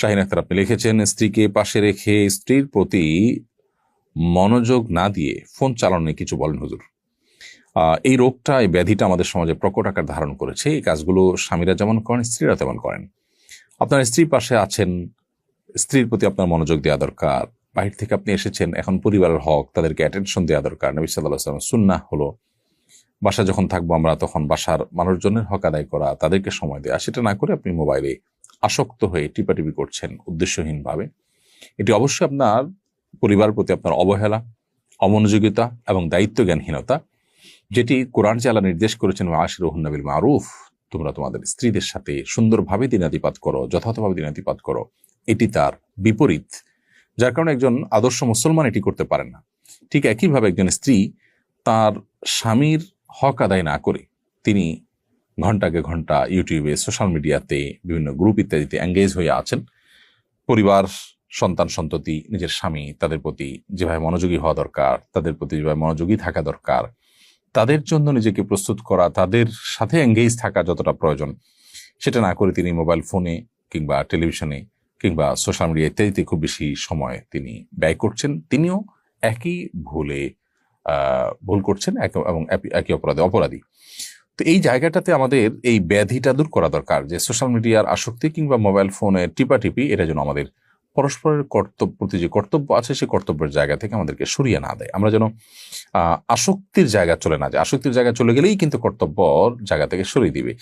শাহিন আক্তার, আপনি লিখেছেন, স্ত্রীকে পাশে রেখে স্ত্রীর প্রতি মনোযোগ না দিয়ে ফোন চালানো কিছু বলেন হুজুর। এই রোগটা, এই ব্যাধিটা আমাদের সমাজে প্রকট আকার ধারণ করেছে। এই কাজগুলো স্বামীরা যেমন করেন, স্ত্রীরা তেমন করেন। আপনার স্ত্রী পাশে আছেন, স্ত্রীর প্রতি আপনার মনোযোগ দেওয়া দরকার। বাহির থেকে আপনি এসেছেন, এখন পরিবারের হক, তাদেরকে অ্যাটেনশন দেওয়া দরকার। নবী সাল্লাহ সুন্না হলো বাসা যখন থাকব আমরা তখন বাসার মানুষজনের হক আদায় করা, তাদেরকে সময় দেওয়া সেটা না করে আপনি মোবাইলে আসক্ত হয়ে টিপাটিপি করছেন উদ্দেশ্যহীনভাবে। এটি অবশ্যই আপনার পরিবার প্রতি আপনার অবহেলা, অমনোযোগিতা এবং দায়িত্ব জ্ঞানহীনতা যেটি কোরআন চালা নির্দেশ করেছেন আশির রহুন্নাবিল মারুফ তোমরা তোমাদের স্ত্রীদের সাথে সুন্দরভাবে দিনাতিপাত করো, যথাযথভাবে দিনাতিপাত করো, এটি তার বিপরীত। যার কারণে একজন আদর্শ মুসলমান এটি করতে পারেন না। ঠিক একইভাবে একজন স্ত্রী তার স্বামীর হক আদায় না করে তিনি ঘন্টাকে ঘণ্টা ইউটিউবে, সোশ্যাল মিডিয়াতে, বিভিন্ন গ্রুপ ইত্যাদিতে এঙ্গেজ হয়ে আছেন। পরিবার, সন্তান, সন্ততি, নিজের স্বামী, তাদের প্রতি যেভাবে মনোযোগী হওয়া দরকার, তাদের প্রতি যেভাবে মনোযোগী থাকা দরকার, তাদের জন্য নিজেকে প্রস্তুত করা, তাদের সাথে এঙ্গেজ থাকা যতটা প্রয়োজন, সেটা না করে তিনি মোবাইল ফোনে কিংবা টেলিভিশনে কিংবা সোশ্যাল মিডিয়া ইত্যাদিতে খুব বেশি সময় তিনি ব্যয় করছেন। তিনিও একই ভুলে ভুল করছেন এবং একই অপরাধে, অপরাধী। তো এই জায়গাটাতে আমাদের এই ব্যাধিটা দূর করা দরকার, যে সোশ্যাল মিডিয়ার আসক্তি কিংবা মোবাইল ফোনে টিপাটিপি, এটা যেন আমাদের পরস্পরের কর্তব্য, প্রতি যে কর্তব্য আছে সেই কর্তব্যের জায়গা থেকে আমাদেরকে সরিয়ে না দেয়। আমরা যেন আসক্তির জায়গা চলে না যায়। আসক্তির জায়গা চলে গেলেই কিন্তু কর্তব্যর জায়গা থেকে সরিয়ে দিবে।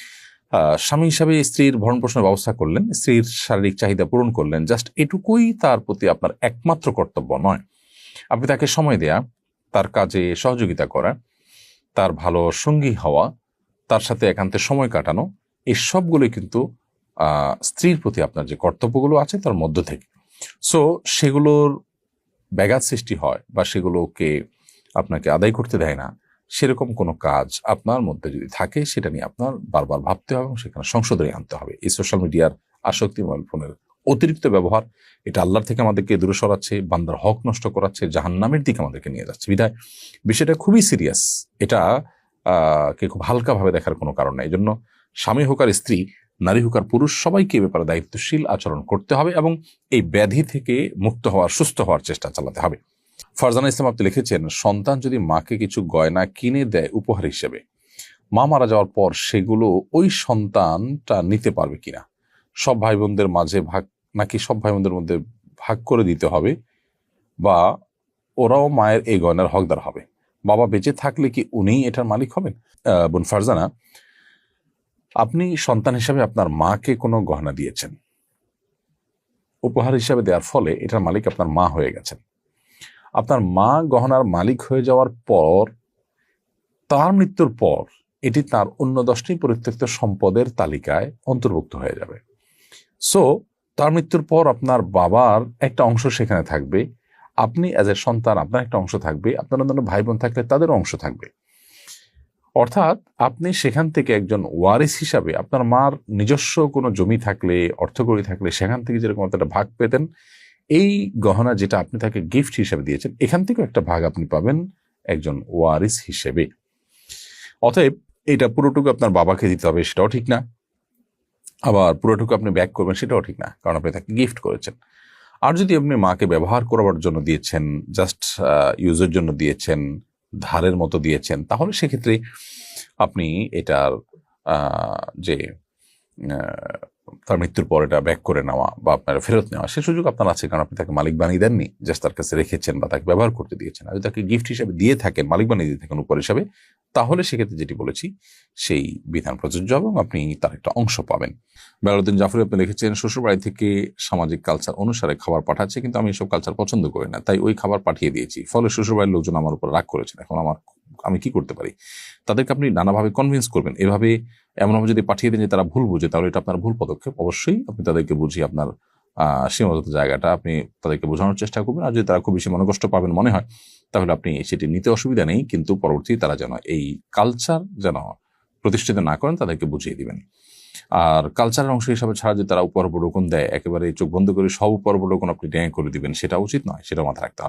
স্বামী হিসাবে স্ত্রীর ভরণ পোষণের ব্যবস্থা করলেন, স্ত্রীর শারীরিক চাহিদা পূরণ করলেন জাস্ট এটুকুই তার প্রতি আপনার একমাত্র কর্তব্য নয়। আপনি তাকে সময় দেয়া, তার কাজে সহযোগিতা করা, তার ভালো সঙ্গী হওয়া তার সাথে একান্তে সময় কাটানো, এই সবগুলোই কিন্তু স্ত্রীর প্রতি আপনার যে কর্তব্যগুলো আছে তার মধ্য থেকে। সো সেগুলোর ব্যাঘাত সৃষ্টি হয় বা সেগুলোকে আপনাকে আদায় করতে দেয় না, সেরকম কোনো কাজ আপনার মধ্যে যদি থাকে, সেটা নিয়ে আপনার বারবার ভাবতে হবে এবং সেখানে সংশোধনে আনতে হবে। এই সোশ্যাল মিডিয়ার আসক্তি মোবাইল ফোনের অতিরিক্ত ব্যবহার, এটা আল্লাহর থেকে আমাদেরকে দূরে সরাচ্ছে, বান্দার হক নষ্ট করাচ্ছে, জাহান্নামের দিকে আমাদেরকে নিয়ে যাচ্ছে। বিধায় বিষয়টা খুবই সিরিয়াস এটা কে খুব হালকাভাবে দেখার কোনো কারণ নেই। এই জন্য স্বামী হোক আর স্ত্রী, নারী হোক আর পুরুষ, সবাইকে এ ব্যাপারে দায়িত্বশীল আচরণ করতে হবে এবং এই ব্যাধি থেকে মুক্ত হওয়ার, সুস্থ হওয়ার চেষ্টা চালাতে হবে। ফারজানা ইসলাম আপনি লিখেছেন, সন্তান যদি মাকে কিছু গয়না কিনে দেয় উপহার হিসেবে, মা মারা যাওয়ার পর সেগুলো ওই সন্তানটা নিতে পারবে কিনা? সব ভাই বোনদের মাঝে ভাগ, নাকি সব ভাই বোনদের মধ্যে ভাগ করে দিতে হবে বা ওরাও মায়ের এই গয়নার হকদার হবে? বাবা বেঁচে থাকলে কি উনিই এটার মালিক হবেন? বোন ফারজানা, আপনি সন্তান হিসাবে আপনার মাকে কোনো গহনা দিয়েছেন। উপহার হিসাবে দেওয়ার ফলে এটার মালিক আপনার মা হয়ে গেছেন। আপনার মা গহনার মালিক হয়ে যাওয়ার পর, তার মৃত্যুর পর, এটি তার অন্য দশটি পরিত্যক্ত সম্পদের তালিকায় অন্তর্ভুক্ত হয়ে যাবে। সো তার মৃত্যুর পর আপনার বাবার একটা অংশ সেখানে থাকবে। আপনি অ্যাজ এ সন্তান আপনার একটা অংশ থাকবে, আপনার অন্যান্য ভাই বোন থাকলে তাদের অংশ থাকবে। অর্থাৎ আপনি সেখান থেকে একজন ওয়ারিস হিসাবে আপনার মার নিজস্ব কোনো জমি থাকলে অর্থকরী থাকলে সেখান থেকে যেরকম একটা ভাগ পেতেন, এই গহনা যেটা আপনি তাকে গিফট হিসেবে দিয়েছেন, এখান থেকেও একটা ভাগ আপনি পাবেন একজন ওয়ারিস হিসেবে। অতএব এটা পুরোটুকু আপনার বাবাকে দিতে হবে, সেটাও ঠিক না। আবার পুরোটুকু আপনি ব্যাক করবেন, সেটাও ঠিক না, কারণ আপনি তাকে গিফট করেছেন। আর যদি আপনি মাকে ব্যবহার করবার জন্য দিয়েছেন জাস্ট ইউজের জন্য দিয়েছেন, ধারের মতো দিয়েছেন, তাহলে সেক্ষেত্রে আপনি এটার যে তার মৃত্যুর পর এটা ব্যাক করে নেওয়া বা আপনার ফেরত নেওয়া, সে সুযোগ আপনার আছে, কারণ আপনি তাকে মালিক বানিয়ে দেননি জাস্ট তার কাছে রেখেছেন বা তাকে ব্যবহার করতে দিয়েছেন। আর যদি তাকে গিফট হিসেবে দিয়ে থাকেন, মালিক বানিয়ে দিয়ে থাকেন উপর হিসাবে তাহলে সেক্ষেত্রে যেটি বলেছি, সেই বিধান প্রযোজ্য এবং আপনি তার একটা অংশ পাবেন। বেলাউদ্দিন জাফরি আপনি লিখেছেন, শ্বশুরবাড়ি থেকে সামাজিক কালচার অনুসারে খাবার পাঠাচ্ছে, কিন্তু আমি এসব কালচার পছন্দ করি না, তাই ওই খাবার পাঠিয়ে দিয়েছি। ফলে শ্বশুরবাড়ির লোকজন আমার উপর রাগ করেছেন, এখন আমার আমি কি করতে পারি? তাদেরকে আপনি নানাভাবে কনভিন্স করবেন। এভাবে এমনভাবে যদি পাঠিয়ে দেন যে তারা ভুল বুঝে, তাহলে এটা আপনার ভুল পদক্ষেপ। অবশ্যই আপনি তাদেরকে বুঝিয়ে আপনার সীমাবদ্ধ জায়গাটা আপনি তাদেরকে বোঝানোর চেষ্টা করবেন। আর যদি তারা খুব বেশি মনোকষ্ট পাবেন মনে হয়, তাহলে আপনি সেটি নিতে অসুবিধা নেই, কিন্তু পরবর্তী তারা যেন এই কালচার যেন প্রতিষ্ঠিত না করেন, তাদেরকে বুঝিয়ে দিবেন। আর কালচারের অংশ হিসাবে ছাড়া যে তারা উপর রোকন দেয়, একেবারে চোখ বন্ধ করে সব উপর আপনি ড্যাং করে দিবেন, সেটা উচিত নয়, সেটা মাথায় রাখতে হবে।